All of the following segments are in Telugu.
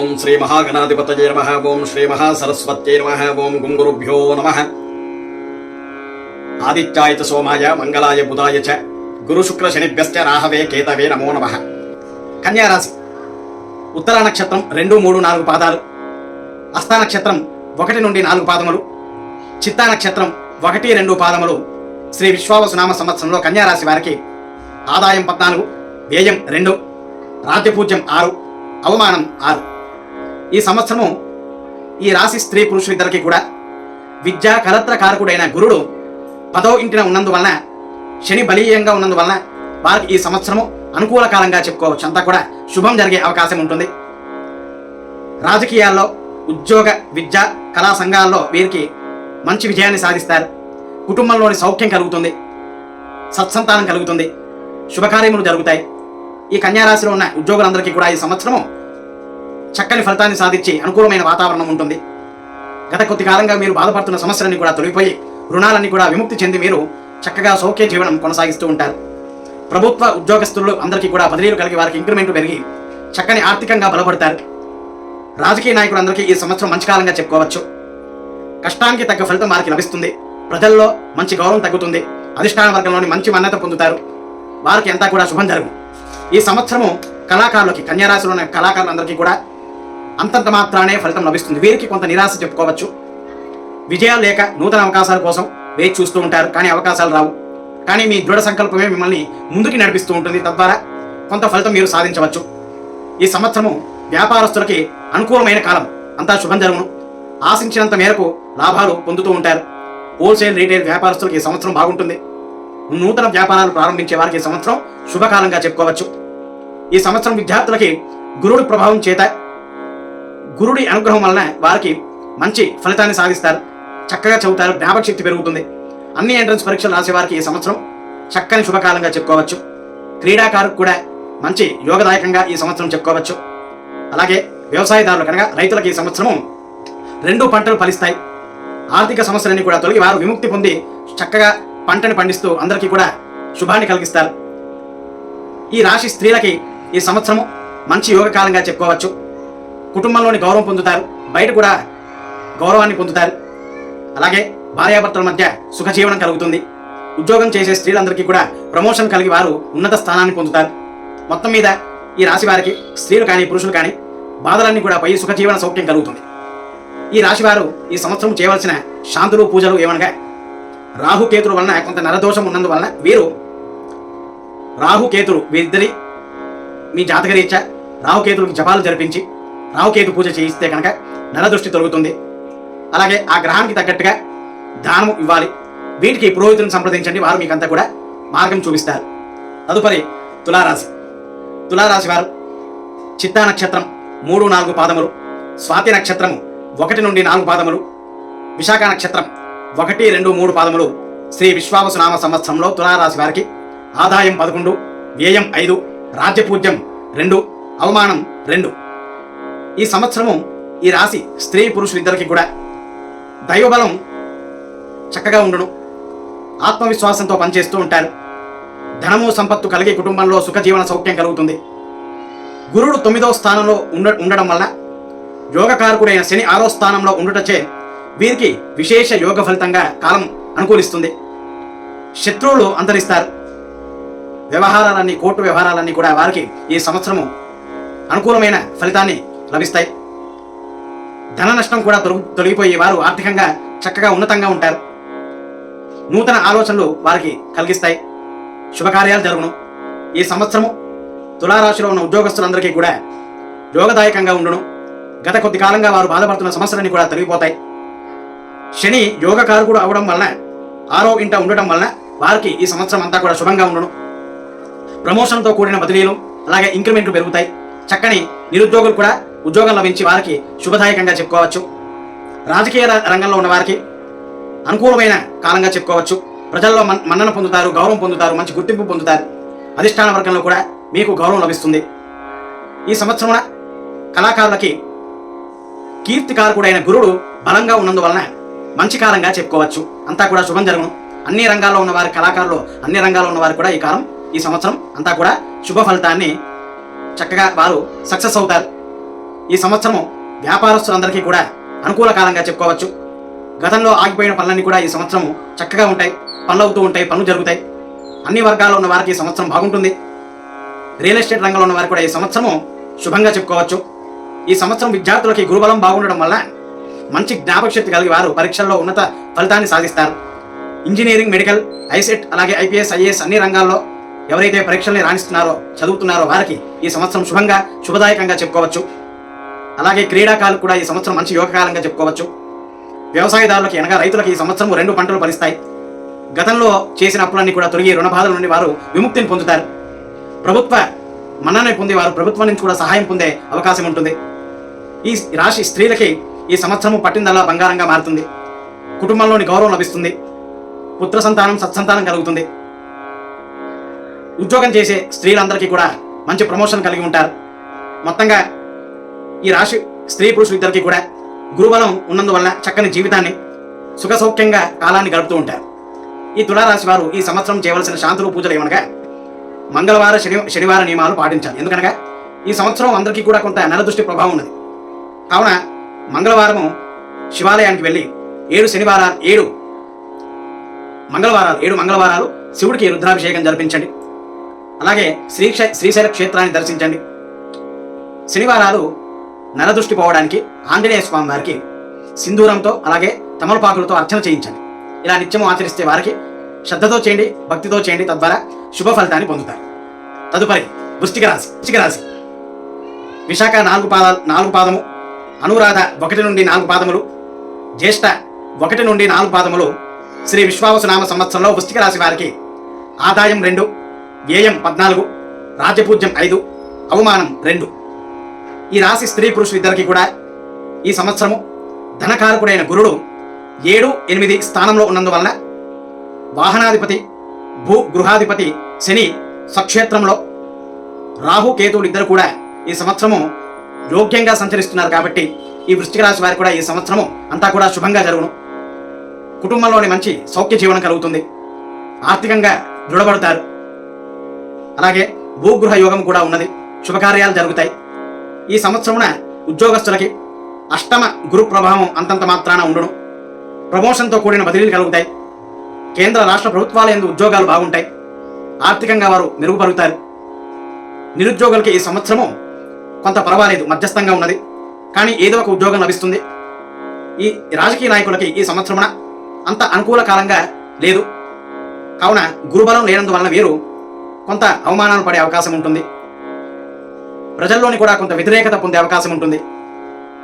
ఓం శ్రీ మహాగణాధిపతయ నమ. ఓం శ్రీ మహాసరస్వత్యై నమ. ఓం గుంగురుభ్యో నమ. ఆదిత్యాయ చ సోమాయ మంగళాయ బుధాయ చ. గురు శుక్ర శనిభ్యశ్చ రాహవే కేతవే నమో నమ. కన్యారాశి ఉత్తర నక్షత్రం రెండు మూడు నాలుగు పాదాలు. హస్త నక్షత్రం ఒకటి నుండి నాలుగు పాదములు. చిత్తా నక్షత్రం ఒకటి రెండు పాదములు. శ్రీ విశ్వావసునామ సంవత్సరంలో కన్యారాశి వారికి ఆదాయం పద్నాలుగు వ్యయం రెండు రాజ్యపూజ్యం ఆరు అవమానం ఆరు. ఈ సంవత్సరము ఈ రాశి స్త్రీ పురుషులిద్దరికి కూడా విద్యా కలత్ర కారకుడైన గురుడు పదో ఇంటిన ఉన్నందువలన శని బలీయంగా ఉన్నందువలన వారికి ఈ సంవత్సరము అనుకూల కాలంగా చెప్పుకోవచ్చు. అంతా కూడా శుభం జరిగే అవకాశం ఉంటుంది. రాజకీయాల్లో ఉద్యోగ విద్య కళా సంఘాల్లో వీరికి మంచి విజయాన్ని సాధిస్తారు. కుటుంబంలోని సౌఖ్యం కలుగుతుంది. సత్సంతానం కలుగుతుంది. శుభకార్యములు జరుగుతాయి. ఈ కన్యారాశిలో ఉన్న ఉద్యోగులందరికీ కూడా ఈ సంవత్సరము చక్కని ఫలితాన్ని సాధించి అనుకూలమైన వాతావరణం ఉంటుంది. గత కొద్ది కాలంగా మీరు బాధపడుతున్న సమస్యలన్నీ కూడా తొలగిపోయి రుణాలన్నీ కూడా విముక్తి చెంది మీరు చక్కగా సౌఖ్య జీవనం కొనసాగిస్తూ ఉంటారు. ప్రభుత్వ ఉద్యోగస్తులు అందరికీ కూడా బదిలీలు కలిగి వారికి ఇంక్రిమెంట్లు పెరిగి చక్కని ఆర్థికంగా బలపడతారు. రాజకీయ నాయకులందరికీ ఈ సంవత్సరం మంచి కాలంగా చెప్పుకోవచ్చు. కష్టానికి తగ్గ ఫలితం వారికి లభిస్తుంది. ప్రజల్లో మంచి గౌరవం తగ్గుతుంది. అధిష్టాన వర్గంలోని మంచి మన్నత పొందుతారు. వారికి అంతా కూడా శుభం జరుగు. ఈ సంవత్సరము కళాకారులకి కన్యారాశిలో ఉన్న కళాకారులందరికీ కూడా అంతంత మాత్రానే ఫలితం లభిస్తుంది. వీరికి కొంత నిరాశ చెప్పుకోవచ్చు. విజయాలు లేక నూతన అవకాశాల కోసం వేచి చూస్తూ ఉంటారు. కానీ అవకాశాలు రావు. కానీ మీ దృఢ సంకల్పమే మిమ్మల్ని ముందుకు నడిపిస్తూ ఉంటుంది. తద్వారా కొంత ఫలితం మీరు సాధించవచ్చు. ఈ సంవత్సరము వ్యాపారస్తులకి అనుకూలమైన కాలం. అంతా శుభం జరుగును. ఆశించినంత మేరకు లాభాలు పొందుతూ ఉంటారు. హోల్సేల్ రీటైల్ వ్యాపారస్తులకి ఈ సంవత్సరం బాగుంటుంది. నూతన వ్యాపారాలు ప్రారంభించే వారికి ఈ సంవత్సరం శుభకాలంగా చెప్పుకోవచ్చు. ఈ సంవత్సరం విద్యార్థులకి గురుడి ప్రభావం చేత గురుడి అనుగ్రహం వలన వారికి మంచి ఫలితాన్ని సాధిస్తారు. చక్కగా చదువుతారు. జ్ఞాపక శక్తి పెరుగుతుంది. అన్ని ఎంట్రన్స్ పరీక్షలు రాసే వారికి ఈ సంవత్సరం చక్కని శుభకాలంగా చెప్పుకోవచ్చు. క్రీడాకారుకు కూడా మంచి యోగదాయకంగా ఈ సంవత్సరం చెప్పుకోవచ్చు. అలాగే వ్యవసాయదారులు కనుక రైతులకు ఈ సంవత్సరము రెండు పంటలు ఫలిస్తాయి. ఆర్థిక సమస్యలన్నీ కూడా తొలగి వారు విముక్తి పొంది చక్కగా పంటను పండిస్తూ అందరికీ కూడా శుభాన్ని కలిగిస్తారు. ఈ రాశి స్త్రీలకి ఈ సంవత్సరము మంచి యోగకాలంగా చెప్పుకోవచ్చు. కుటుంబంలోని గౌరవం పొందుతారు. బయట కూడా గౌరవాన్ని పొందుతారు. అలాగే భార్యాభర్తల మధ్య సుఖజీవనం కలుగుతుంది. ఉద్యోగం చేసే స్త్రీలందరికీ కూడా ప్రమోషన్ కలిగి వారు ఉన్నత స్థానాన్ని పొందుతారు. మొత్తం మీద ఈ రాశి వారికి స్త్రీలు కానీ పురుషులు కానీ బాధలన్నీ కూడా పోయి సుఖజీవన సౌఖ్యం కలుగుతుంది. ఈ రాశివారు ఈ సంవత్సరం చేయవలసిన శాంతులు పూజలు ఏమనగా రాహుకేతుల వలన కొంత నరదోషం ఉన్నందువలన వీరు రాహుకేతులు వీరిద్దరి మీ జాతకరీత్యా రాహుకేతులకు జపాలు జరిపించి రావుకేతు పూజ చేయిస్తే కనుక నరదృష్టి తొలగుతుంది. అలాగే ఆ గ్రహానికి తగ్గట్టుగా దానము ఇవ్వాలి. వీటికి పురోహితులను సంప్రదించండి. వారు మీకంతా కూడా మార్గం చూపిస్తారు. తదుపరి తులారాశి. తులారాశి వారు చిత్తా నక్షత్రం మూడు నాలుగు పాదములు స్వాతి నక్షత్రము ఒకటి నుండి నాలుగు పాదములు విశాఖ నక్షత్రం ఒకటి రెండు మూడు పాదములు శ్రీ విశ్వావసునామ సంవత్సరంలో తులారాశి వారికి ఆదాయం పదకొండు వ్యయం ఐదు రాజ్యపూజ్యం రెండు అవమానం రెండు. ఈ సంవత్సరము ఈ రాశి స్త్రీ పురుషులిద్దరికి కూడా దైవబలం చక్కగా ఉండును. ఆత్మవిశ్వాసంతో పనిచేస్తూ ఉంటారు. ధనము సంపత్తు కలిగి కుటుంబంలో సుఖజీవన సౌఖ్యం కలుగుతుంది. గురుడు తొమ్మిదవ స్థానంలో ఉండ ఉండడం వల్ల యోగకారకుడైన శని ఆరో స్థానంలో ఉండుటచే వీరికి విశేష యోగ ఫలితంగా కాలం అనుకూలిస్తుంది. శత్రువులు అంతరిస్తారు. వ్యవహారాలన్నీ కోర్టు వ్యవహారాలన్నీ కూడా వారికి ఈ సంవత్సరము అనుకూలమైన ఫలితాన్ని లభిస్తాయి. ధన నష్టం కూడా తొలగి తొలగిపోయి వారు ఆర్థికంగా చక్కగా ఉన్నతంగా ఉంటారు. నూతన ఆలోచనలు వారికి కలిగిస్తాయి. శుభకార్యాలు జరుగును. ఈ సంవత్సరము తులారాశిలో ఉన్న ఉద్యోగస్తులందరికీ కూడా యోగదాయకంగా ఉండును. గత కొద్ది కాలంగా వారు బాధపడుతున్న సమస్యలన్నీ కూడా తొలగిపోతాయి. శని యోగకారకుడు అవడం వలన ఆరో ఇంట ఉండటం వలన వారికి ఈ సంవత్సరం అంతా కూడా శుభంగా ఉండును. ప్రమోషన్తో కూడిన బదిలీలు అలాగే ఇంక్రిమెంట్లు పెరుగుతాయి. చక్కని నిరుద్యోగులు కూడా ఉద్యోగం లభించి వారికి శుభదాయకంగా చెప్పుకోవచ్చు. రాజకీయ రంగంలో ఉన్న వారికి అనుకూలమైన కాలంగా చెప్పుకోవచ్చు. ప్రజల్లో మన్- మన్నన పొందుతారు గౌరవం పొందుతారు మంచి గుర్తింపు పొందుతారు. అధిష్టాన వర్గంలో కూడా మీకు గౌరవం లభిస్తుంది. ఈ సంవత్సరం కళాకారులకి కీర్తికారకుడైన గురుడు బలంగా ఉన్నందువలన మంచి కాలంగా చెప్పుకోవచ్చు. అంతా కూడా శుభం జరుగును. అన్ని రంగాల్లో ఉన్న వారి కళాకారులు అన్ని రంగాల్లో ఉన్న వారు కూడా ఈ కాలం ఈ సంవత్సరం అంతా కూడా శుభ ఫలితాన్ని చక్కగా వారు సక్సెస్ అవుతారు. ఈ సంవత్సరం వ్యాపారస్తులందరికీ కూడా అనుకూల కాలంగా చెప్పుకోవచ్చు. గతంలో ఆగిపోయిన పనులన్నీ కూడా ఈ సంవత్సరం చక్కగా ఉంటాయి. పనులు అవుతూ ఉంటాయి పనులు జరుగుతాయి. అన్ని వర్గాల్లో ఉన్న వారికి ఈ సంవత్సరం బాగుంటుంది. రియల్ ఎస్టేట్ రంగంలో ఉన్న వారికి కూడా ఈ సంవత్సరం శుభంగా చెప్పుకోవచ్చు. ఈ సంవత్సరం విద్యార్థులకి గురుబలం బాగుండడం వల్ల మంచి జ్ఞాపకశక్తి కలిగి వారు పరీక్షల్లో ఉన్నత ఫలితాన్ని సాధిస్తారు. ఇంజనీరింగ్ మెడికల్ ఐసెట్ అలాగే ఐపీఎస్ ఐఏఎస్ అన్ని రంగాల్లో ఎవరైతే పరీక్షల్ని రాణిస్తున్నారో చదువుతున్నారో వారికి ఈ సంవత్సరం శుభంగా శుభదాయకంగా చెప్పుకోవచ్చు. అలాగే క్రీడాకారులు కూడా ఈ సంవత్సరం మంచి యోగకాలంగా చెప్పుకోవచ్చు. వ్యవసాయదారులకి అనగా రైతులకు ఈ సంవత్సరం రెండు పంటలు ఫలిస్తాయి. గతంలో చేసిన అప్పులన్నీ కూడా తొలగి రుణ బాధల నుండి వారు విముక్తిని పొందుతారు. ప్రభుత్వ మన్ననే పొంది వారు ప్రభుత్వం నుంచి కూడా సహాయం పొందే అవకాశం ఉంటుంది. ఈ రాశి స్త్రీలకి ఈ సంవత్సరము పట్టిందల్లా బంగారంగా మారుతుంది. కుటుంబంలోని గౌరవం లభిస్తుంది. పుత్ర సంతానం సత్సంతానం కలుగుతుంది. ఉద్యోగం చేసే స్త్రీలందరికీ కూడా మంచి ప్రమోషన్ కలిగి ఉంటారు. మొత్తంగా ఈ రాశి స్త్రీ పురుషులు ఇద్దరికి కూడా గురుబలం ఉన్నందువల్ల చక్కని జీవితాన్ని సుఖ సౌఖ్యంగా కాలాన్ని గడుపుతూ ఉంటారు. ఈ తులారాశి వారు ఈ సంవత్సరం చేయవలసిన శాంతులు పూజలు ఏమనగా మంగళవార శని శనివార నియమాలు పాటించాలి. ఎందుకనగా ఈ సంవత్సరం అందరికీ కూడా కొంత నరదృష్టి ప్రభావం ఉన్నది. కావున మంగళవారము శివాలయానికి వెళ్ళి ఏడు శనివారాలు ఏడు మంగళవారాలు ఏడు మంగళవారాలు శివుడికి రుద్రాభిషేకం జరిపించండి. అలాగే శ్రీ శ్రీశైల క్షేత్రాన్ని దర్శించండి. శనివారాలు నరదృష్టి పోవడానికి ఆంజనేయ స్వామి వారికి సింధూరంతో అలాగే తమలపాకులతో అర్చన చేయించండి. ఇలా నిత్యము ఆచరిస్తే వారికి శ్రద్ధతో చేయండి భక్తితో చేయండి తద్వారా శుభ ఫలితాన్ని పొందుతారు. తదుపరి వృష్టిక రాశి. వృష్టిక రాశి. విశాఖ నాలుగు పాదాలు నాలుగు పాదము అనురాధ ఒకటి నుండి నాలుగు పాదములు జ్యేష్ఠ ఒకటి నుండి నాలుగు పాదములు శ్రీ విశ్వావసునామ సంవత్సరంలో వృష్టిక రాశి వారికి ఆదాయం రెండు వ్యయం పద్నాలుగు రాజపూజ్యం ఐదు అవమానం రెండు. ఈ రాశి స్త్రీ పురుషులు ఇద్దరికి కూడా ఈ సంవత్సరము ధనకారకుడైన గురుడు ఏడు ఎనిమిది స్థానంలో ఉన్నందువలన వాహనాధిపతి భూ గృహాధిపతి శని స్వక్షేత్రంలో రాహు కేతువులు ఇద్దరు కూడా ఈ సంవత్సరము యోగ్యంగా సంచరిస్తున్నారు కాబట్టి ఈ వృష్టిక రాశి వారు కూడా ఈ సంవత్సరము అంతా కూడా శుభంగా జరుగును. కుటుంబంలోని మంచి సౌఖ్య జీవనం కలుగుతుంది. ఆర్థికంగా దృఢపడతారు. అలాగే భూగృహ యోగం కూడా ఉన్నది. శుభకార్యాలు జరుగుతాయి. ఈ సంవత్సరమున ఉద్యోగస్తులకి అష్టమ గురు ప్రభావం అంతంత మాత్రాన ఉండడం ప్రమోషన్తో కూడిన బదిలీలు కలుగుతాయి. కేంద్ర రాష్ట్ర ప్రభుత్వాల ఎందు ఉద్యోగాలు బాగుంటాయి. ఆర్థికంగా వారు మెరుగుపరుగుతారు నిరుద్యోగులకి ఈ సంవత్సరము కొంత పర్వాలేదు మధ్యస్థంగా ఉన్నది. కానీ ఏదో ఒక ఉద్యోగం లభిస్తుంది. ఈ రాజకీయ నాయకులకి ఈ సంవత్సరమున అంత అనుకూల కాలంగా లేదు. కావున గురుబలం లేనందువలన వీరు కొంత అవమానాలు పడే అవకాశం ఉంటుంది. ప్రజల్లోని కూడా కొంత వ్యతిరేకత పొందే అవకాశం ఉంటుంది.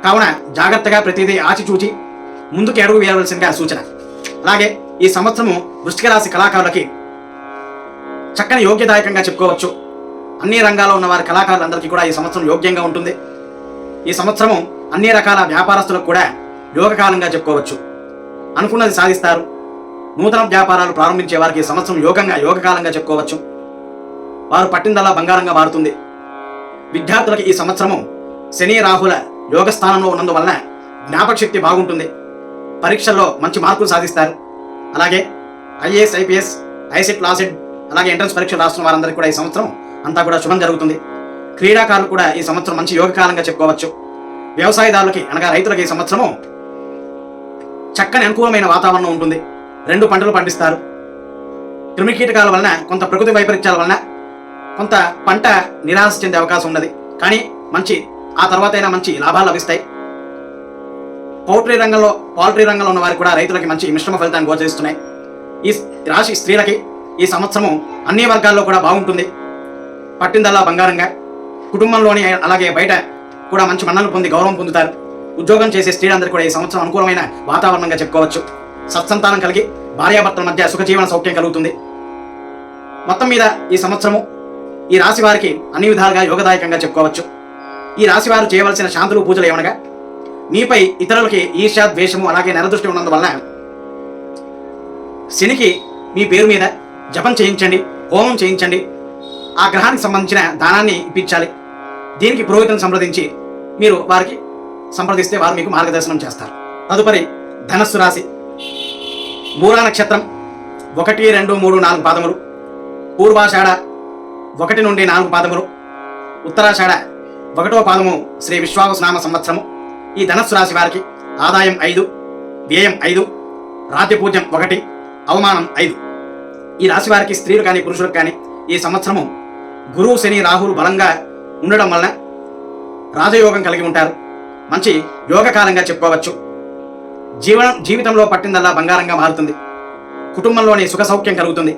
కావున జాగ్రత్తగా ప్రతిదీ ఆచిచూచి ముందుకు అడుగు వేయవలసిందిగా సూచన. అలాగే ఈ సంవత్సరము వృష్టిక రాశి కళాకారులకి చక్కని యోగ్యదాయకంగా చెప్పుకోవచ్చు. అన్ని రంగాల్లో ఉన్న వారి కళాకారులందరికీ కూడా ఈ సంవత్సరం యోగ్యంగా ఉంటుంది. ఈ సంవత్సరము అన్ని రకాల వ్యాపారస్తులకు కూడా యోగకాలంగా చెప్పుకోవచ్చు. అనుకున్నది సాధిస్తారు. నూతన వ్యాపారాలు ప్రారంభించే వారికి ఈ సంవత్సరం యోగంగా యోగకాలంగా చెప్పుకోవచ్చు. వారు పట్టిందల్లా బంగారంగా మారుతుంది. విద్యార్థులకు ఈ సంవత్సరము శని రాహుల యోగ స్థానంలో ఉన్నందువలన జ్ఞాపక శక్తి బాగుంటుంది. పరీక్షల్లో మంచి మార్కులు సాధిస్తారు. అలాగే ఐఏఎస్ ఐపీఎస్ ఐసెట్ లాసెట్ అలాగే ఎంట్రన్స్ పరీక్షలు రాస్తున్న వారందరికీ కూడా ఈ సంవత్సరం అంతా కూడా శుభం జరుగుతుంది. క్రీడాకారులు కూడా ఈ సంవత్సరం మంచి యోగకాలంగా చెప్పుకోవచ్చు. వ్యవసాయదారులకి అనగా రైతులకు ఈ సంవత్సరము చక్కని అనుకూలమైన వాతావరణం ఉంటుంది. రెండు పంటలు పండిస్తారు. క్రిమికీటకాల వలన కొంత ప్రకృతి వైపరీత్యాల వలన కొంత పంట నిరాశ చెందే అవకాశం ఉన్నది. కానీ మంచి ఆ తర్వాతైనా మంచి లాభాలు లభిస్తాయి. పౌల్ట్రీ రంగంలో పౌల్ట్రీ రంగంలో ఉన్న వారికి కూడా రైతులకి మంచి మిశ్రమ ఫలితాన్ని గోచరిస్తున్నాయి. ఈ రాశి స్త్రీలకి ఈ సంవత్సరము అన్ని వర్గాల్లో కూడా బాగుంటుంది. పట్టిందల్లా బంగారంగా. కుటుంబంలోని అలాగే బయట కూడా మంచి మన్నలు పొంది గౌరవం పొందుతారు. ఉద్యోగం చేసే స్త్రీలందరూ కూడా ఈ సంవత్సరం అనుకూలమైన వాతావరణంగా చెప్పుకోవచ్చు. సత్సంతానం కలిగి భార్యాభర్తల మధ్య సుఖజీవన సౌఖ్యం కలుగుతుంది. మొత్తం మీద ఈ సంవత్సరము ఈ రాశి వారికి అన్ని విధాలుగా యోగదాయకంగా చెప్పుకోవచ్చు. ఈ రాశి వారు చేయవలసిన శాంతులు పూజలు ఏమనగా మీపై ఇతరులకి ఈర్ష్య ద్వేషము అలాగే నెరదృష్టి ఉన్నందువలన శనికి మీ పేరు మీద జపం చేయించండి హోమం చేయించండి ఆ గ్రహానికి సంబంధించిన దానాన్ని ఇప్పించాలి. దీనికి పురోహితులను సంప్రదించి మీరు వారికి సంప్రదిస్తే వారు మీకు మార్గదర్శనం చేస్తారు. తదుపరి ధనస్సు రాశి. మూలా నక్షత్రం ఒకటి రెండు మూడు నాలుగు పాదములు. పూర్వాషాఢ ఒకటి నుండి నాలుగు పాదములు. ఉత్తరాషాఢ ఒకటో పాదము శ్రీ విశ్వావసనామ సంవత్సరము. ఈ ధనస్సు రాశి వారికి ఆదాయం ఐదు వ్యయం ఐదు రాజ్యపూజ్యం ఒకటి అవమానం ఐదు. ఈ రాశి వారికి స్త్రీలు కానీ పురుషులకు కానీ ఈ సంవత్సరము గురువు శని రాహులు బలంగా ఉండడం వలన రాజయోగం కలిగి ఉంటారు. మంచి యోగకాలంగా చెప్పుకోవచ్చు. జీవనం జీవితంలో పట్టిందల్లా బంగారంగా మారుతుంది. కుటుంబంలోని సుఖ సౌఖ్యం కలుగుతుంది.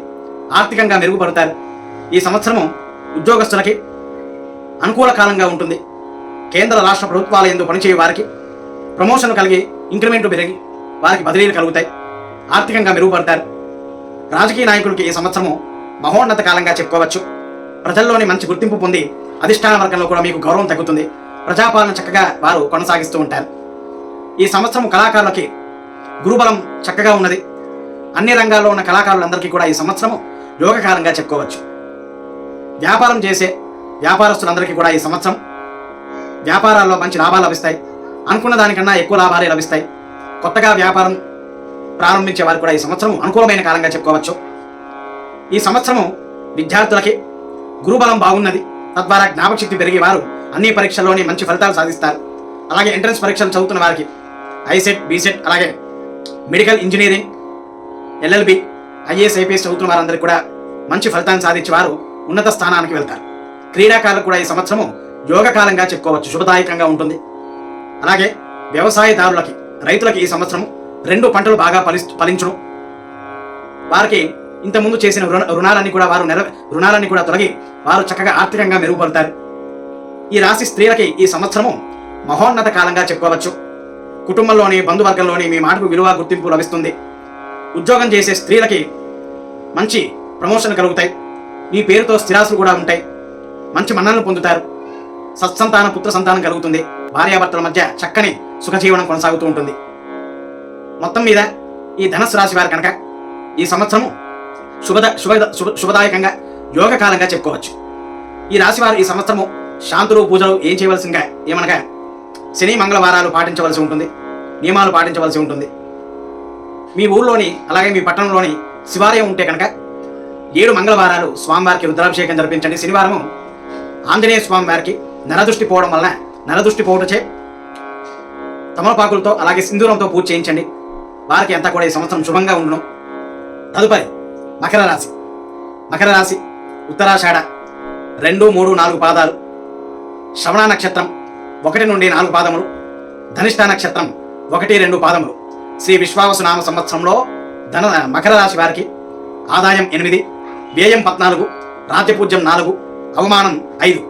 ఆర్థికంగా మెరుగుపడతారు. ఈ సంవత్సరము ఉద్యోగస్తులకి అనుకూల కాలంగా ఉంటుంది. కేంద్ర రాష్ట్ర ప్రభుత్వాల ఎందు పనిచేయ వారికి ప్రమోషన్ కలిగి ఇంక్రిమెంట్లు పెరిగి వారికి బదిలీలు కలుగుతాయి. ఆర్థికంగా మెరుగుపడతారు. రాజకీయ నాయకులకి ఈ సంవత్సరము మహోన్నత కాలంగా చెప్పుకోవచ్చు. ప్రజల్లోని మంచి గుర్తింపు పొంది అధిష్టాన వర్గంలో కూడా మీకు గౌరవం తగ్గుతుంది. ప్రజాపాలన చక్కగా వారు కొనసాగిస్తూ ఉంటారు. ఈ సంవత్సరం కళాకారులకి గురుబలం చక్కగా ఉన్నది. అన్ని రంగాల్లో ఉన్న కళాకారులందరికీ కూడా ఈ సంవత్సరము యోగకాలంగా చెప్పుకోవచ్చు. వ్యాపారం చేసే వ్యాపారస్తులందరికీ కూడా ఈ సంవత్సరం వ్యాపారాల్లో మంచి లాభాలు లభిస్తాయి. అనుకున్న దానికన్నా ఎక్కువ లాభాలే లభిస్తాయి. కొత్తగా వ్యాపారం ప్రారంభించే వారు కూడా ఈ సంవత్సరం అనుకూలమైన కాలంగా చెప్పుకోవచ్చు. ఈ సంవత్సరము విద్యార్థులకి గురుబలం బాగున్నది. తద్వారా జ్ఞాపకశక్తి పెరిగి వారు అన్ని పరీక్షల్లోనే మంచి ఫలితాలు సాధిస్తారు. అలాగే ఎంట్రన్స్ పరీక్షలు చదువుతున్న వారికి ఐసెట్ బీసెట్ అలాగే medical engineering LLB IAS IPS చదువుతున్న వారందరికీ కూడా మంచి ఫలితాన్ని సాధించి వారు ఉన్నత స్థానానికి వెళ్తారు. క్రీడాకారులకు కూడా ఈ సంవత్సరము యోగ కాలంగా చెప్పుకోవచ్చు. శుభదాయకంగా ఉంటుంది. అలాగే వ్యవసాయదారులకి రైతులకి ఈ సంవత్సరం రెండు పంటలు బాగా ఫలి ఫలించడం వారికి ఇంతకుముందు చేసిన రుణ రుణాలన్నీ కూడా వారు నెర రుణాలన్నీ కూడా తొలగి వారు చక్కగా ఆర్థికంగా మెరుగుపడతారు. ఈ రాశి స్త్రీలకి ఈ సంవత్సరము మహోన్నత కాలంగా చెప్పుకోవచ్చు. కుటుంబంలోని బంధువర్గంలోని మీ మాటకు విలువ గుర్తింపు లభిస్తుంది. ఉద్యోగం చేసే స్త్రీలకి మంచి ప్రమోషన్ కలుగుతాయి. మీ పేరుతో స్థిరాస్తులు కూడా ఉంటాయి. మంచి మన్ననలు పొందుతారు. సత్సంతాన పుత్ర సంతానం కలుగుతుంది. భార్యాభర్తల మధ్య చక్కని సుఖజీవనం కొనసాగుతూ ఉంటుంది. మొత్తం మీద ఈ ధనస్సు రాశి వారు కనుక ఈ సంవత్సరము శుభద శుభ శుభదాయకంగా యోగ కాలంగా చెప్పుకోవచ్చు. ఈ రాశి వారు ఈ సంవత్సరము శాంతులు పూజలు ఏం చేయవలసిందిగా ఏమనగా శని మంగళవారాలు పాటించవలసి ఉంటుంది. నియమాలు పాటించవలసి ఉంటుంది. మీ ఊర్లోని అలాగే మీ పట్టణంలోని శివాలయం ఉంటే కనుక ఏడు మంగళవారాలు స్వామివారికి రుద్రాభిషేకం జరిపించండి. శనివారము ఆంజనేయ స్వామి వారికి నరదృష్టి పోవడం వలన నరదృష్టి పోవటచే తమలపాకులతో అలాగే సింధూరంతో పూజ చేయించండి. వారికి అంతా కూడా ఈ సంవత్సరం శుభంగా ఉండను. తదుపరి మకర రాశి. మకర రాశి ఉత్తరాషాఢ రెండు మూడు నాలుగు పాదాలు. శ్రవణ నక్షత్రం ఒకటి నుండి నాలుగు పాదములు. ధనిష్ట నక్షత్రం ఒకటి రెండు పాదములు. శ్రీ విశ్వావసునామ సంవత్సరంలో ధన మకర రాశి వారికి ఆదాయం ఎనిమిది. వ్యయం పద్నాలుగు రాజపూజ్యం నాలుగు అవమానం ఐదు.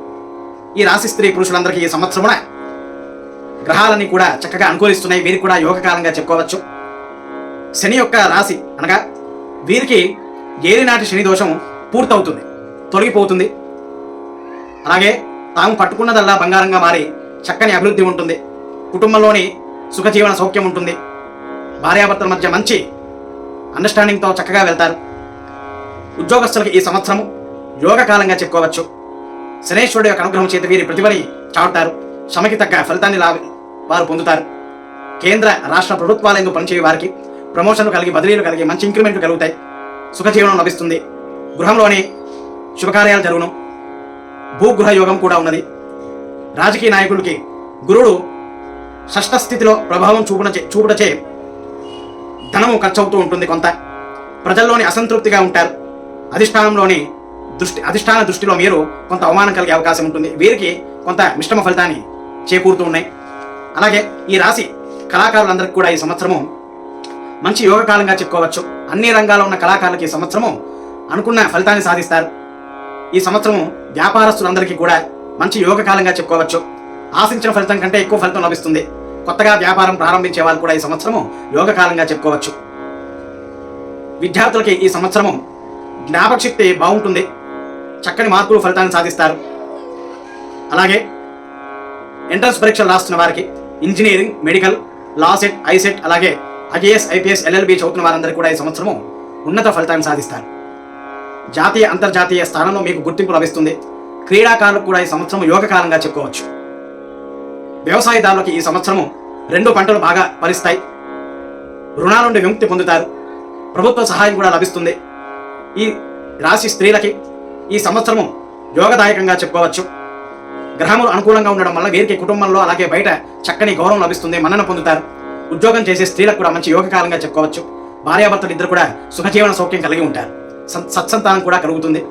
ఈ రాశి స్త్రీ పురుషులందరికీ ఈ సంవత్సరమున గ్రహాలన్నీ కూడా చక్కగా అనుకూలిస్తున్నాయి. వీరికి కూడా యోగకాలంగా చెప్పుకోవచ్చు. శని యొక్క రాశి అనగా వీరికి ఏలినాటి శని దోషం పూర్తవుతుంది తొలగిపోతుంది. అలాగే తాము పట్టుకున్నదల్లా బంగారంగా మారి చక్కని అభివృద్ధి ఉంటుంది. కుటుంబంలోని సుఖజీవన సౌఖ్యం ఉంటుంది. భార్యాభర్తల మధ్య మంచి అండర్స్టాండింగ్తో చక్కగా వెళ్తారు. ఉద్యోగస్తులకు ఈ సంవత్సరము యోగకాలంగా చెప్పుకోవచ్చు. శనేశ్వరుడు యొక్క అనుగ్రహం చేత వీరి ప్రతిభని చాటుతారు. శ్రమకి తగ్గ ఫలితాన్ని లా వారు పొందుతారు. కేంద్ర రాష్ట్ర ప్రభుత్వాలందు పనిచేయ వారికి ప్రమోషన్లు కలిగి బదిలీలు కలిగి మంచి ఇంక్రిమెంట్లు కలుగుతాయి. సుఖజీవనం లభిస్తుంది. గృహంలోని శుభకార్యాలు జరుగును. భూగృహ యోగం కూడా ఉన్నది. రాజకీయ నాయకులకి గురుడు షష్ఠ స్థితిలో ప్రభావం చూపున చూపుటచే ధనము ఖర్చు అవుతూ ఉంటుంది కొంత. ప్రజల్లోని అసంతృప్తిగా ఉంటారు. అధిష్టానంలోని దృష్టి అధిష్టాన దృష్టిలో మీరు కొంత అవమానం కలిగే అవకాశం ఉంటుంది. వీరికి కొంత మిశ్రమ ఫలితాన్ని చేకూరుతూ ఉన్నాయి. అలాగే ఈ రాశి కళాకారులందరికీ కూడా ఈ సంవత్సరము మంచి యోగకాలంగా చెప్పుకోవచ్చు. అన్ని రంగాల్లో ఉన్న కళాకారులకి ఈ సంవత్సరము అనుకున్న ఫలితాన్ని సాధిస్తారు. ఈ సంవత్సరము వ్యాపారస్తులందరికీ కూడా మంచి యోగకాలంగా చెప్పుకోవచ్చు. ఆశించిన ఫలితం కంటే ఎక్కువ ఫలితం లభిస్తుంది. కొత్తగా వ్యాపారం ప్రారంభించే వాళ్ళు కూడా ఈ సంవత్సరము యోగకాలంగా చెప్పుకోవచ్చు. విద్యార్థులకి ఈ సంవత్సరము జ్ఞాపకశక్తి బాగుంటుంది. చక్కని మార్కులు ఫలితాన్ని సాధిస్తారు. అలాగే ఎంట్రన్స్ పరీక్షలు రాస్తున్న వారికి engineering medical law CET ICET అలాగే ఐఏఎస్ ఐపీఎస్ ఎల్ఎల్బి చదువుతున్న వారందరికీ కూడా ఈ సంవత్సరము ఉన్నత ఫలితాన్ని సాధిస్తారు. జాతీయ అంతర్జాతీయ స్థానంలో మీకు గుర్తింపు లభిస్తుంది. క్రీడాకారులకు కూడా ఈ సంవత్సరం యోగకాలంగా చెప్పుకోవచ్చు. వ్యవసాయదారులకు ఈ సంవత్సరము రెండు పంటలు బాగా ఫలిస్తాయి. రుణాల నుండి విముక్తి పొందుతారు. ప్రభుత్వ సహాయం కూడా లభిస్తుంది. ఈ రాశి స్త్రీలకి ఈ సంవత్సరము యోగదాయకంగా చెప్పుకోవచ్చు. గ్రహములు అనుకూలంగా ఉండడం వల్ల వీరికి కుటుంబంలో అలాగే బయట చక్కని గౌరవం లభిస్తుంది మన్నన పొందుతారు. ఉద్యోగం చేసే స్త్రీలకు కూడా మంచి యోగకాలంగా చెప్పుకోవచ్చు. భార్యాభర్తలు ఇద్దరు కూడా సుఖజీవన సౌఖ్యం కలిగి ఉంటారు. సత్- సత్సంతానం కూడా కలుగుతుంది.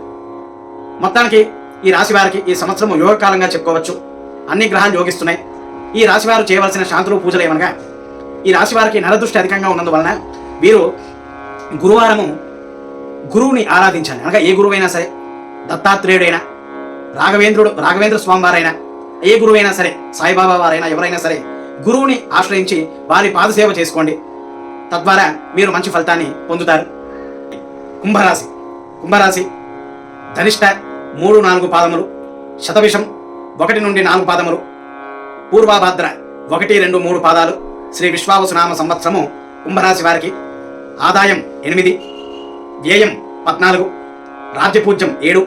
మొత్తానికి ఈ రాశి వారికి ఈ సంవత్సరం యోగకాలంగా చెప్పుకోవచ్చు. అన్ని గ్రహాలు యోగిస్తున్నాయి. ఈ రాశి వారు చేయవలసిన శాంతులు పూజలు ఏమనగా ఈ రాశి వారికి నరదృష్టి అధికంగా ఉన్నందువలన వీరు గురువారము గురువుని ఆరాధించాలి. అనగా ఏ గురువైనా సరే దత్తాత్రేయుడైనా రాఘవేంద్రుడు రాఘవేంద్ర స్వామి వారైనా ఏ గురువైనా సరే సాయిబాబా వారైనా ఎవరైనా సరే గురువుని ఆశ్రయించి వారి పాదసేవ చేసుకోండి. తద్వారా మీరు మంచి ఫలితాన్ని పొందుతారు. కుంభరాశి. కుంభరాశి ధనిష్ట మూడు నాలుగు పాదములు శతవిషం ఒకటి నుండి నాలుగు పాదములు పూర్వాభాద్ర ఒకటి రెండు మూడు పాదాలు శ్రీ విశ్వావసునామ సంవత్సరము కుంభరాశి వారికి ఆదాయం ఎనిమిది. వ్యయం పద్నాలుగు రాజ్యపూజ్యం ఏడు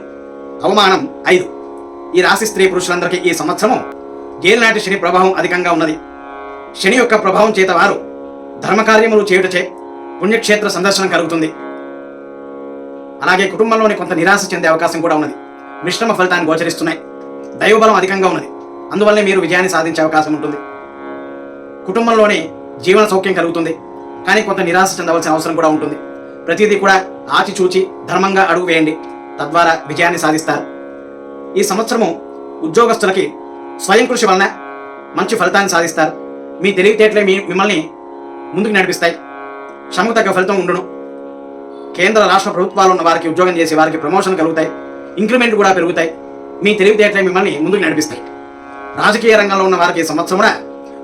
అవమానం ఐదు. ఈ రాశి స్త్రీ పురుషులందరికీ ఈ సంవత్సరము గేలినాటి శని ప్రభావం అధికంగా ఉన్నది. శని యొక్క ప్రభావం చేత వారు ధర్మకార్యములు చేయుటచే పుణ్యక్షేత్ర సందర్శనం కలుగుతుంది. అలాగే కుటుంబంలోని కొంత నిరాశ చెందే అవకాశం కూడా ఉన్నది. మిశ్రమ ఫలితాన్ని గోచరిస్తున్నాయి. దైవబలం అధికంగా ఉన్నది. అందువల్లే మీరు విజయాన్ని సాధించే అవకాశం ఉంటుంది. కుటుంబంలోని జీవన సౌఖ్యం కలుగుతుంది. కానీ కొంత నిరాశ చెందవలసిన అవసరం కూడా ఉంటుంది. ప్రతిదీ కూడా ఆచిచూచి ధర్మంగా అడుగు వేయండి. తద్వారా విజయాన్ని సాధిస్తారు. ఈ సంవత్సరము ఉద్యోగస్తులకి స్వయం కృషి వలన మంచి ఫలితాన్ని సాధిస్తారు. మీ తెలివితేటలే మీ మిమ్మల్ని ముందుకు నడిపిస్తాయి. శ్రమకు తగ్గ ఫలితం ఉండును. కేంద్ర రాష్ట్ర ప్రభుత్వాలు ఉన్న వారికి ఉద్యోగం చేసే వారికి ప్రమోషన్ కలుగుతాయి. ఇంక్రిమెంట్ కూడా పెరుగుతాయి. మీ తెలివితేటలే మిమ్మల్ని ముందుకు నడిపిస్తాయి. రాజకీయ రంగంలో ఉన్న వారికి ఈ సంవత్సరమున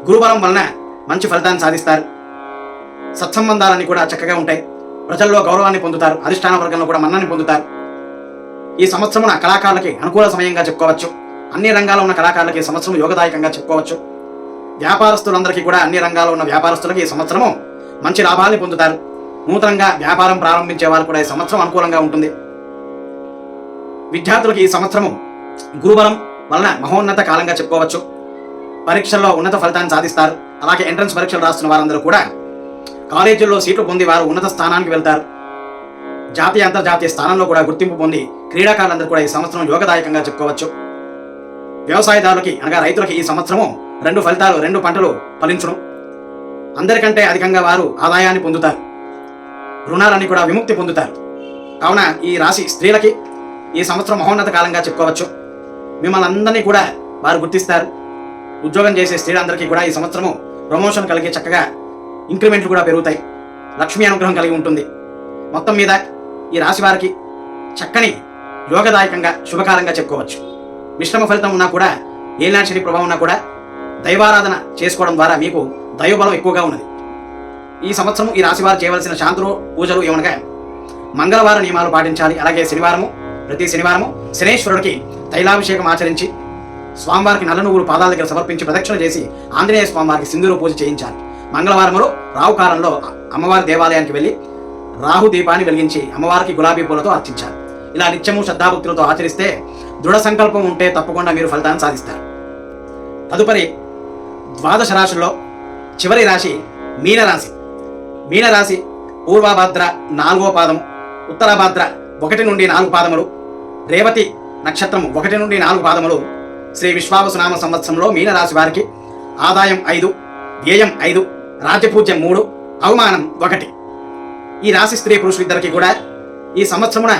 గురుబలం వలన మంచి ఫలితాన్ని సాధిస్తారు. సత్సంబంధాలన్నీ కూడా చక్కగా ఉంటాయి. ప్రజల్లో గౌరవాన్ని పొందుతారు అధిష్టాన వర్గంలో కూడా మన్నాన్ని పొందుతారు. ఈ సంవత్సరమున కళాకారులకి అనుకూల సమయంగా చెప్పుకోవచ్చు. అన్ని రంగాల్లో ఉన్న కళాకారులకి ఈ సంవత్సరం యోగదాయకంగా చెప్పుకోవచ్చు. వ్యాపారస్తులందరికీ కూడా అన్ని రంగాల్లో ఉన్న వ్యాపారస్తులకి ఈ సంవత్సరము మంచి లాభాల్ని పొందుతారు. నూతనంగా వ్యాపారం ప్రారంభించే వారు కూడా ఈ సంవత్సరం అనుకూలంగా ఉంటుంది. విద్యార్థులకు ఈ సంవత్సరము గురుబలం వలన మహోన్నత కాలంగా చెప్పుకోవచ్చు. పరీక్షల్లో ఉన్నత ఫలితాన్ని సాధిస్తారు. అలాగే ఎంట్రన్స్ పరీక్షలు రాస్తున్న వారందరూ కూడా కాలేజీల్లో సీట్లు పొంది వారు ఉన్నత స్థానానికి వెళ్తారు. జాతీయ అంతర్జాతీయ స్థానంలో కూడా గుర్తింపు పొంది క్రీడాకారులందరూ కూడా ఈ సంవత్సరం యోగదాయకంగా చెప్పుకోవచ్చు. వ్యవసాయదారులకి అనగా రైతులకి ఈ సంవత్సరము రెండు ఫలితాలు రెండు పంటలు ఫలించును. అందరికంటే అధికంగా వారు ఆదాయాన్ని పొందుతారు. రుణాలన్నీ కూడా విముక్తి పొందుతారు. కావున ఈ రాశి స్త్రీలకి ఈ సంవత్సరం మహోన్నత కాలంగా చెప్పుకోవచ్చు. మిమ్మల్ని అందరినీ కూడా వారు గుర్తిస్తారు. ఉద్యోగం చేసే స్త్రీలందరికీ కూడా ఈ సంవత్సరము ప్రమోషన్ కలిగి చక్కగా ఇంక్రిమెంట్లు కూడా పెరుగుతాయి. లక్ష్మీ అనుగ్రహం కలిగి ఉంటుంది. మొత్తం మీద ఈ రాశి వారికి చక్కని యోగదాయకంగా శుభకాలంగా చెప్పుకోవచ్చు. మిశ్రమ ఫలితం ఉన్నా కూడా ఏలినాటి శని ప్రభావం ఉన్నా కూడా దైవారాధన చేసుకోవడం ద్వారా మీకు దైవబలం ఎక్కువగా ఉన్నది. ఈ సంవత్సరం ఈ రాశి వారు చేయవలసిన శాంతులు పూజలు ఏమనగా మంగళవారం నియమాలు పాటించాలి. అలాగే శనివారము ప్రతి శనివారము శనేశ్వరుడికి తైలాభిషేకం ఆచరించి స్వామివారికి నల్ల నువ్వులు పాదాల దగ్గర సమర్పించి ప్రదక్షిణ చేసి ఆంజనేయ స్వామివారికి సింధూరు పూజ చేయించాలి. మంగళవారములో రావుకాలంలో అమ్మవారి దేవాలయానికి వెళ్ళి రాహు దీపాన్ని వెలిగించి అమ్మవారికి గులాబీ పూలతో అర్చించారు. ఇలా నిత్యము శ్రద్ధాభక్తులతో ఆచరిస్తే దృఢ సంకల్పం ఉంటే తప్పకుండా మీరు ఫలితాన్ని సాధిస్తారు. తదుపరి ద్వాదశ రాశుల్లో చివరి రాశి మీనరాశి. మీనరాశి పూర్వభద్ర నాలుగో పాదము ఉత్తరభద్ర ఒకటి నుండి నాలుగు పాదములు రేవతి నక్షత్రం ఒకటి నుండి నాలుగు పాదములు శ్రీ విశ్వావసునామ సంవత్సరంలో మీనరాశి వారికి ఆదాయం ఐదు వ్యయం ఐదు రాజపూజ్యం మూడు అవమానం ఒకటి. ఈ రాశి స్త్రీ పురుషులిద్దరికి కూడా ఈ సంవత్సరమున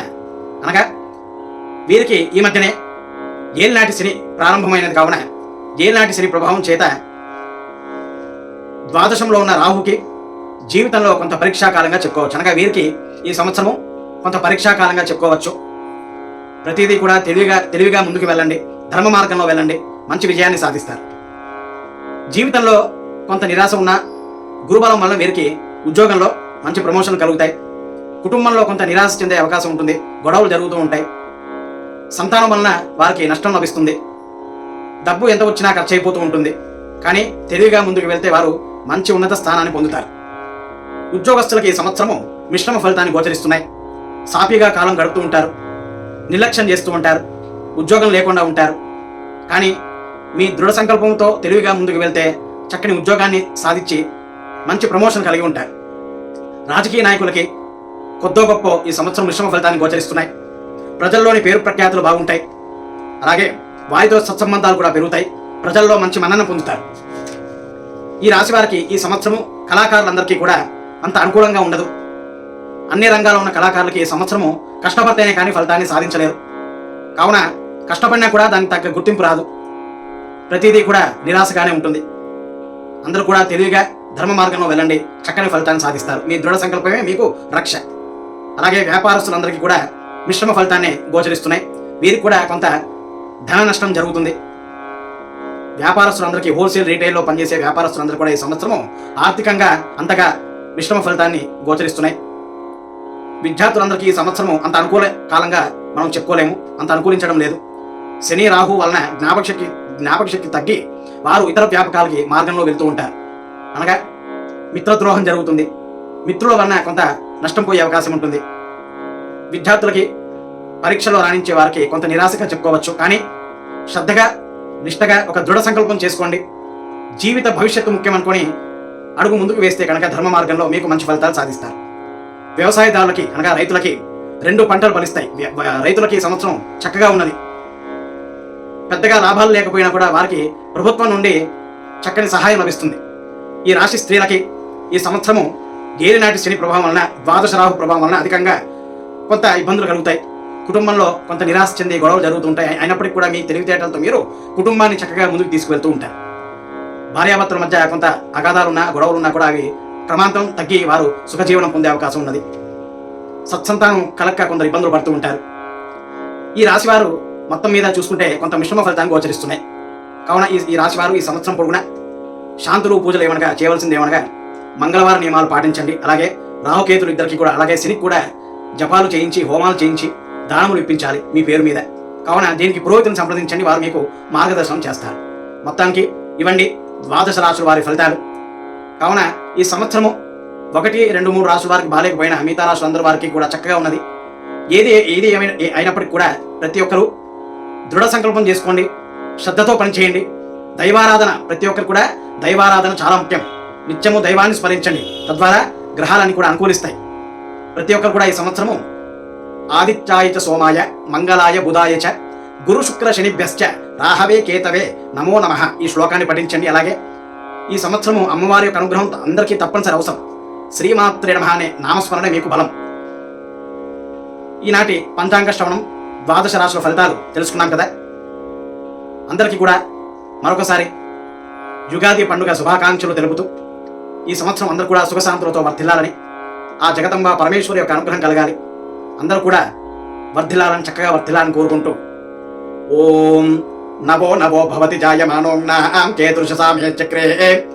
అనగా వీరికి ఈ మధ్యనే ఏలినాటి శని ప్రారంభమైనది కావున ఏలినాటి శని ప్రభావం చేత ద్వాదశంలో ఉన్న రాహుకి జీవితంలో కొంత పరీక్షాకాలంగా చెప్పుకోవచ్చు. అనగా వీరికి ఈ సంవత్సరము కొంత పరీక్షాకాలంగా చెప్పుకోవచ్చు. ప్రతిదీ కూడా తెలివిగా తెలివిగా ముందుకు వెళ్ళండి. ధర్మ మార్గంలో వెళ్ళండి. మంచి విజయాన్ని సాధిస్తారు. జీవితంలో కొంత నిరాశ ఉన్న గురుబలం వల్ల వీరికి ఉద్యోగంలో మంచి ప్రమోషన్లు కలుగుతాయి. కుటుంబంలో కొంత నిరాశ చెందే అవకాశం ఉంటుంది. గొడవలు జరుగుతూ ఉంటాయి. సంతానం వలన వారికి నష్టం లభిస్తుంది. డబ్బు ఎంత వచ్చినా ఖర్చు అయిపోతూ ఉంటుంది. కానీ తెలివిగా ముందుకు వెళ్తే వారు మంచి ఉన్నత స్థానాన్ని పొందుతారు. ఉద్యోగస్తులకి ఈ సంవత్సరము మిశ్రమ ఫలితాన్ని గోచరిస్తున్నాయి. సాఫీగా కాలం గడుపుతూ ఉంటారు. నిర్లక్ష్యం చేస్తూ ఉంటారు. ఉద్యోగం లేకుండా ఉంటారు. కానీ మీ దృఢ సంకల్పంతో తెలివిగా ముందుకు వెళ్తే చక్కని ఉద్యోగాన్ని సాధించి మంచి ప్రమోషన్ కలిగి ఉంటారు రాజకీయ నాయకులకి కొద్దో గొప్ప ఈ సంవత్సరం మిశ్రమ ఫలితాన్ని గోచరిస్తున్నాయి. ప్రజల్లోని పేరు ప్రఖ్యాతులు బాగుంటాయి. అలాగే వారితో సత్సంబంధాలు కూడా పెరుగుతాయి. ప్రజల్లో మంచి మన్నన పొందుతారు. ఈ రాశి వారికి ఈ సంవత్సరము కళాకారులందరికీ కూడా అంత అనుకూలంగా ఉండదు. అన్ని రంగాల్లో ఉన్న కళాకారులకి ఈ సంవత్సరము కష్టపడితేనే కానీ ఫలితాన్ని సాధించలేరు. కావున కష్టపడినా కూడా దానికి తగ్గ గుర్తింపు రాదు. ప్రతిదీ కూడా నిరాశగానే ఉంటుంది. అందరూ కూడా తెలివిగా ధర్మ మార్గంలో వెళ్ళండి. చక్కని ఫలితాన్ని సాధిస్తారు. మీ దృఢ సంకల్పమే మీకు రక్ష. అలాగే వ్యాపారస్తులందరికీ కూడా మిశ్రమ ఫలితాన్ని గోచరిస్తున్నాయి. వీరికి కూడా కొంత ధన నష్టం జరుగుతుంది. వ్యాపారస్తులందరికీ హోల్సేల్ రీటైల్లో పనిచేసే వ్యాపారస్తులందరూ కూడా ఈ సంవత్సరము ఆర్థికంగా అంతగా మిశ్రమ ఫలితాన్ని గోచరిస్తున్నాయి. విద్యార్థులందరికీ ఈ సంవత్సరము అంత అనుకూల కాలంగా మనం చెప్పుకోలేము. అంత అనుకూలించడం లేదు. శని రాహు వలన జ్ఞాపక శక్తి జ్ఞాపక శక్తి తగ్గి వారు ఇతర వ్యాపకాలకి మార్గంలో వెళ్తూ ఉంటారు. అనగా మిత్రద్రోహం జరుగుతుంది. మిత్రుల వలన కొంత నష్టం పోయే అవకాశం ఉంటుంది. విద్యార్థులకి పరీక్షలో రాణించే వారికి కొంత నిరాశగా చెప్పుకోవచ్చు. కానీ శ్రద్ధగా నిష్టగా ఒక దృఢ సంకల్పం చేసుకోండి. జీవిత భవిష్యత్తు ముఖ్యమనుకొని అడుగు ముందుకు వేస్తే కనుక ధర్మ మార్గంలో మీకు మంచి ఫలితాలు సాధిస్తారు. వ్యవసాయదారులకి అనగా రైతులకి రెండు పంటలు ఫలిస్తాయి. రైతులకి సంవత్సరం చక్కగా ఉన్నది. పెద్దగా లాభాలు లేకపోయినా కూడా వారికి ప్రభుత్వం నుండి చక్కని సహాయం లభిస్తుంది. ఈ రాశి స్త్రీలకి ఈ సంవత్సరము ఏలినాటి శని ప్రభావం వలన ద్వాదశ రాహు ప్రభావం వలన అధికంగా కొంత ఇబ్బందులు కలుగుతాయి. కుటుంబంలో కొంత నిరాశ చెంది గొడవలు జరుగుతుంటాయి. అయినప్పటికీ కూడా మీ తెలివితేటలతో మీరు కుటుంబాన్ని చక్కగా ముందుకు తీసుకువెళ్తూ ఉంటారు. భార్యాభర్తల మధ్య కొంత అగాధాలున్నా గొడవలున్నా కూడా అవి క్రమాంతం తగ్గి వారు సుఖజీవనం పొందే అవకాశం ఉన్నది. సత్సంతానం కలక్క కొందరు ఇబ్బందులు పడుతూ ఉంటారు. ఈ రాశివారు మొత్తం మీద చూసుకుంటే కొంత మిశ్రమ ఫలితాన్ని గోచరిస్తున్నాయి. కావున ఈ ఈ రాశివారు ఈ సంవత్సరం పొడుగున శాంతులు పూజలు ఏమనగా చేయవలసింది ఏమనగా మంగళవారం నియమాలు పాటించండి. అలాగే రాహుకేతులు ఇద్దరికి కూడా అలాగే శనికి కూడా జపాలు చేయించి హోమాలు చేయించి దానములు ఇప్పించాలి మీ పేరు మీద. కావున దీనికి పురోహితుని సంప్రదించండి వారు మీకు మార్గదర్శనం చేస్తారు. మొత్తానికి ఇవ్వండి ద్వాదశ రాశుల వారి ఫలితాలు. కావున ఈ సంవత్సరము ఒకటి రెండు మూడు రాసుల వారికి బాగాలేకపోయినా మిగతా రాసులు అందరి వారికి కూడా చక్కగా ఉన్నది. ఏది ఏది ఏమైనా అయినప్పటికీ కూడా ప్రతి ఒక్కరూ దృఢ సంకల్పం చేసుకోండి శ్రద్ధతో పనిచేయండి. దైవారాధన. ప్రతి ఒక్కరు కూడా దైవారాధన చాలా ముఖ్యం. నిత్యము దైవాన్ని స్మరించండి. తద్వారా గ్రహాలన్నీ కూడా అనుకూలిస్తాయి. ప్రతి ఒక్కరు కూడా ఈ సంవత్సరము ఆదిత్యాయ చ సోమాయ మంగళాయ బుధాయ చ గురు శుక్ర శనిభ్యశ్చ రాహవే కేతవే నమో నమః ఈ శ్లోకాన్ని పఠించండి. అలాగే ఈ సంవత్సరము అమ్మవారి యొక్క అనుగ్రహం అందరికీ తప్పనిసరి అవసరం. శ్రీమాత్రే నమ అనే నామస్మరణ మీకు బలం. ఈనాటి పంచాంగ శ్రవణం ద్వాదశ రాశుల ఫలితాలు తెలుసుకున్నాం కదా? అందరికీ కూడా మరొకసారి యుగాది పండుగ శుభాకాంక్షలు తెలుపుతూ ఈ సంవత్సరం అందరూ కూడా సుఖశాంతులతో వర్ధిల్లాలని ఆ జగదంబ పరమేశ్వరి యొక్క అనుగ్రహం కలగాలి. అందరూ కూడా వర్ధిల్లాలని చక్కగా వర్ధిల్లాలని కోరుకుంటూ ఓం నవో నవో భవతి జాయమానోమ్నాం కేతుర్షసామే చక్రే.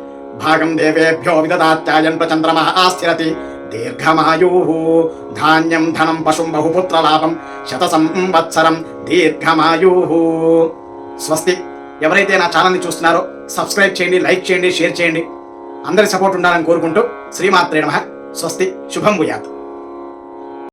భాగం దేవేభ్యో విదదాత్యాయన్ ప్రచంద్రమః ఆస్థిరతి దీర్ఘమాయు. ధాన్యం ధనం పశుం బహుపుత్రలాభం శత సంవత్సరం దీర్ఘమాయు. స్వస్తి. ఎవరైతే నా ఛానల్ని చూస్తున్నారో సబ్స్క్రైబ్ చేయండి లైక్ చేయండి షేర్ చేయండి. అందరి సపోర్ట్ ఉండాలని కోరుకుంటూ శ్రీమాత్రే నమ. స్వస్తి శుభం భూయాత్.